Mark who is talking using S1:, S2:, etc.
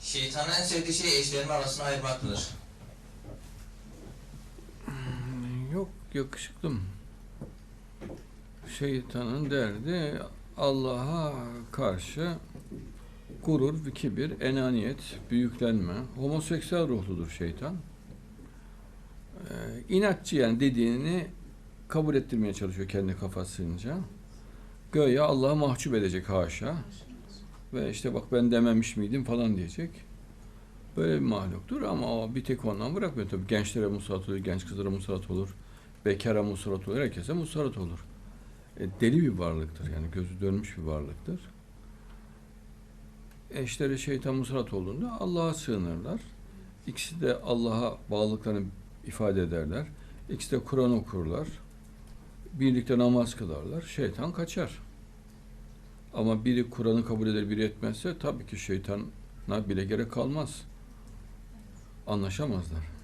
S1: Şeytanın en sevdiği şey eşlerin arasını ayırmaktır.
S2: Yok yakışıklım. Şeytanın derdi Allah'a karşı gurur, kibir, enaniyet, büyüklenme. Homoseksüel ruhludur şeytan. Ee, inatçı yani dediğini kabul ettirmeye çalışıyor kendi kafasınca. Göya Allah'ı mahcup edecek haşa. Ve işte bak ben dememiş miydim falan diyecek. Böyle bir mahluktur ama o bir tek ondan bırakmıyor tabii. Gençlere musallat olur, genç kızlara musallat olur. Bekara musallat olur, herkese musallat olur. E, deli bir varlıktır yani gözü dönmüş bir varlıktır. Eşleri şeytan musallat olduğunda Allah'a sığınırlar. İkisi de Allah'a bağlılıklarını ifade ederler. İkisi de Kur'an okurlar. Birlikte namaz kılarlar. Şeytan kaçar. Ama biri Kur'an'ı kabul eder, biri etmezse tabii ki şeytana bile gerek kalmaz. Anlaşamazlar.